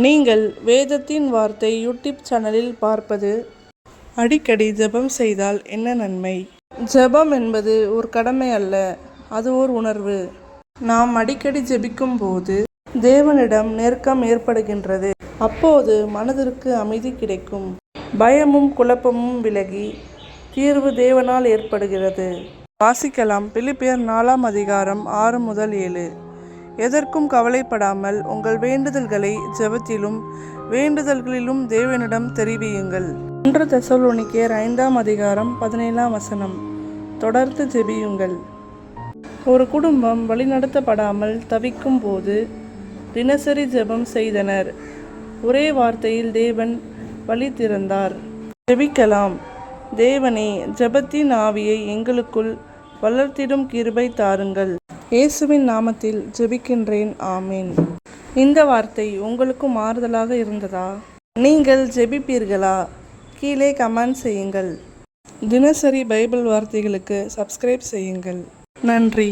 நீங்கள் வேதத்தின் வார்த்தை யூடியூப் சேனலில் பார்ப்பது அடிக்கடி ஜெபம் செய்தால் என்ன நன்மை? ஜெபம் என்பது ஒரு கடமை அல்ல அது ஒரு உணர்வு. நாம் அடிக்கடி ஜெபிக்கும் போது தேவனிடம் நெருக்கம் ஏற்படுகின்றது அப்போது மனதிற்கு அமைதி கிடைக்கும். பயமும் குழப்பமும் விலகி தீர்வு தேவனால் ஏற்படுகிறது. வாசிக்கலாம் பிலிப்பியர் நாலாம் அதிகாரம் ஆறு முதல் ஏழு. எதற்கும் கவலைப்படாமல் உங்கள் வேண்டுதல்களை ஜெபத்திலும் வேண்டுதல்களிலும் தேவனிடம் தெரிவியுங்கள். ஒன்று தசோலோனிக்கேர் ஐந்தாம் அதிகாரம் பதினேழாம் வசனம். தொடர்ந்து ஜெபியுங்கள். ஒரு குடும்பம் வழிநடத்தப்படாமல் தவிக்கும் போது தினசரி ஜெபம் செய்தனர். ஒரே வார்த்தையில் தேவன் வழி திறந்தார். ஜெபிக்கலாம். தேவனே ஜெபத்தின் ஆவியை எங்களுக்குள் வளர்த்திடும் கிருபை தாருங்கள். இயேசுவின் நாமத்தில் ஜெபிக்கின்றேன். ஆமீன். இந்த வார்த்தை உங்களுக்கும் மாறுதலாக இருந்ததா? நீங்கள் ஜெபிப்பீர்களா? கீழே கமெண்ட் செய்யுங்கள். தினசரி பைபிள் வார்த்தைகளுக்கு சப்ஸ்கிரைப் செய்யுங்கள். நன்றி.